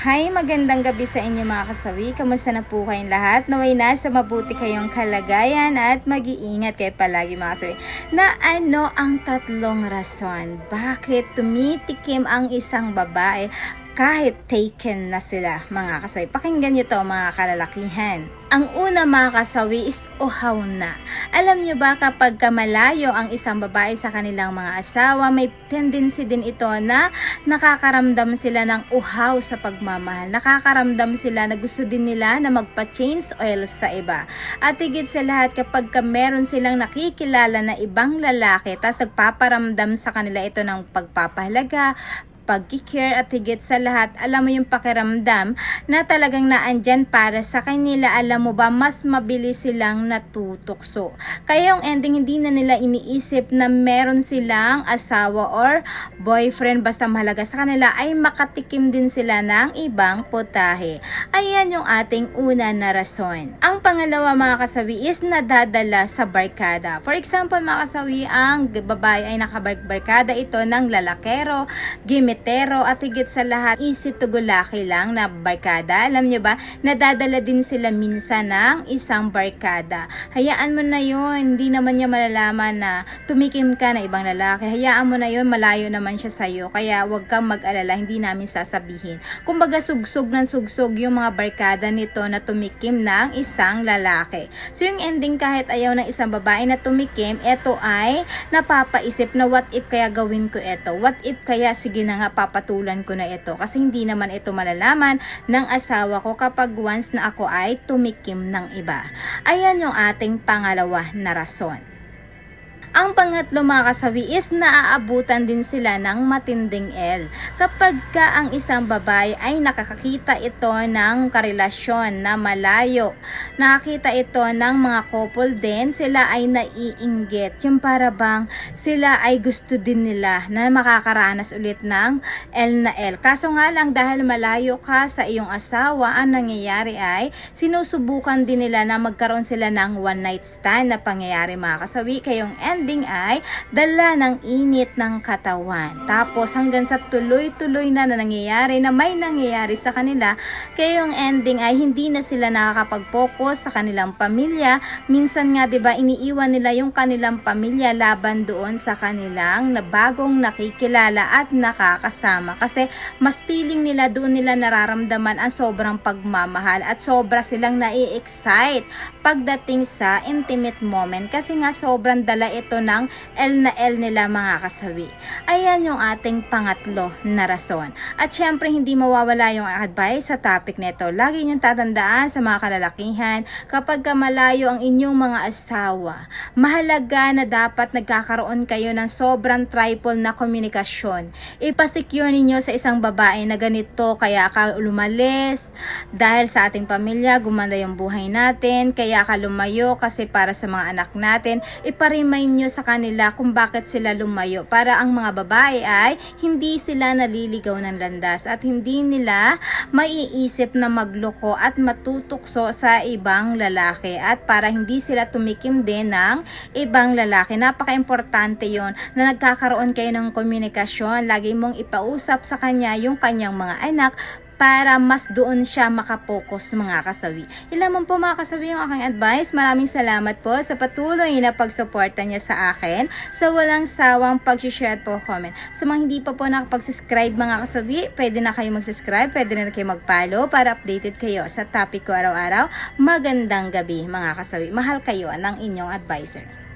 Hi, magandang gabi sa inyo mga kasawi. Kamusta na po kayong lahat? Naway nasa mabuti kayong kalagayan at mag-iingat kayo palagi mga kasawi. Na ano ang tatlong rason? Bakit tumitikim ang isang babae kahit taken na sila mga kasawi? Pakinggan nyo to mga kalalakihan. Ang una mga kasawi is uhaw na. Alam nyo ba kapag kamalayo ang isang babae sa kanilang mga asawa, may tendency din ito na nakakaramdam sila ng uhaw sa pagmamahal. Nakakaramdam sila na gusto din nila na magpa-change oil sa iba. At higit sa lahat kapag ka meron silang nakikilala na ibang lalaki, tas nagpaparamdam sa kanila ito ng pagpapahalaga, pagkikare at higit sa lahat, alam mo yung pakiramdam na talagang naandyan para sa kanila, alam mo ba, mas mabilis silang natutukso. Kaya yung ending, hindi na nila iniisip na meron silang asawa or boyfriend, basta mahalaga sa kanila, ay makatikim din sila ng ibang putahe. Ayan yung ating una na rason. Ang pangalawa mga kasawi is nadadala sa barkada. For example mga kasawi, ang babae ay nakabarkada ito ng lalakero, gimitero at higit sa lahat easy to go lucky lang na barkada. Alam nyo ba, nadadala din sila minsan ng isang barkada. Hayaan mo na yun, hindi naman niya malalaman na tumikim ka na ibang lalaki. Hayaan mo na yun, malayo naman siya sa'yo. Kaya huwag kang mag-alala, hindi namin sasabihin. Kumbaga sugsog ng sugsog yung mga barkada nito na tumikim ng isang lalaki. So yung ending kahit ayaw ng isang babae na tumikim, ito ay napapaisip na what if kaya gawin ko ito? What if kaya sige na nga papatulan ko na ito? Kasi hindi naman ito malalaman ng asawa ko kapag once na ako ay tumikim ng iba. Ayan yung ating pangalawa na rason. Ang pangatlo mga kasawi is naaabutan din sila ng matinding L. Kapag ka ang isang babae ay nakakakita ito ng karelasyon na malayo, nakakita ito ng mga couple din, sila ay naiinggit. Yung para bang sila ay gusto din nila na makakaranas ulit ng L na L. Kaso nga lang dahil malayo ka sa iyong asawa, ang nangyayari ay sinusubukan din nila na magkaroon sila ng one night stand na pangyayari mga kasawi. Kayong ending ay dala ng init ng katawan. Tapos hanggang sa tuloy-tuloy na na nangyayari na may nangyayari sa kanila, kaya yung ending ay hindi na sila nakakapag-focus sa kanilang pamilya. Minsan nga 'di ba iniiwan nila yung kanilang pamilya laban doon sa kanilang na bagong nakikilala at nakakasama kasi mas feeling nila doon nila nararamdaman ang sobrang pagmamahal at sobra silang nai-excite pagdating sa intimate moment kasi nga sobrang dala ito ng L na L nila mga kasawi. Ayan yung ating pangatlo na rason. At syempre hindi mawawala yung advice sa topic nito. Lagi niyong tatandaan sa mga kalalakihan kapag ka malayo ang inyong mga asawa, mahalaga na dapat nagkakaroon kayo ng sobrang triple na komunikasyon. Ipasecure ninyo sa isang babae na ganito kaya ka lumalis dahil sa ating pamilya gumanda yung buhay natin kaya ka lumayo kasi para sa mga anak natin iparemind nyo sa kanila kung bakit sila lumayo para ang mga babae ay hindi sila naliligaw ng landas at hindi nila maiisip na magloko at matutukso sa ibang lalaki at para hindi sila tumikim din ng ibang lalaki. Napaka-importante yon na nagkakaroon kayo ng komunikasyon. Lagi mong ipausap sa kanya yung kanyang mga anak para mas doon siya makapokus mga kasawi. Yun lamang po mga kasawi yung aking advice. Maraming salamat po sa patuloy na pagsuporta niya sa akin sa walang sawang pag-share at po comment. Sa mga hindi pa po nakapag-subscribe mga kasawi, pwede na kayo mag-subscribe, pwede na kayo mag-follow para updated kayo sa topic ko araw-araw. Magandang gabi mga kasawi. Mahal kayo ng inyong advisor.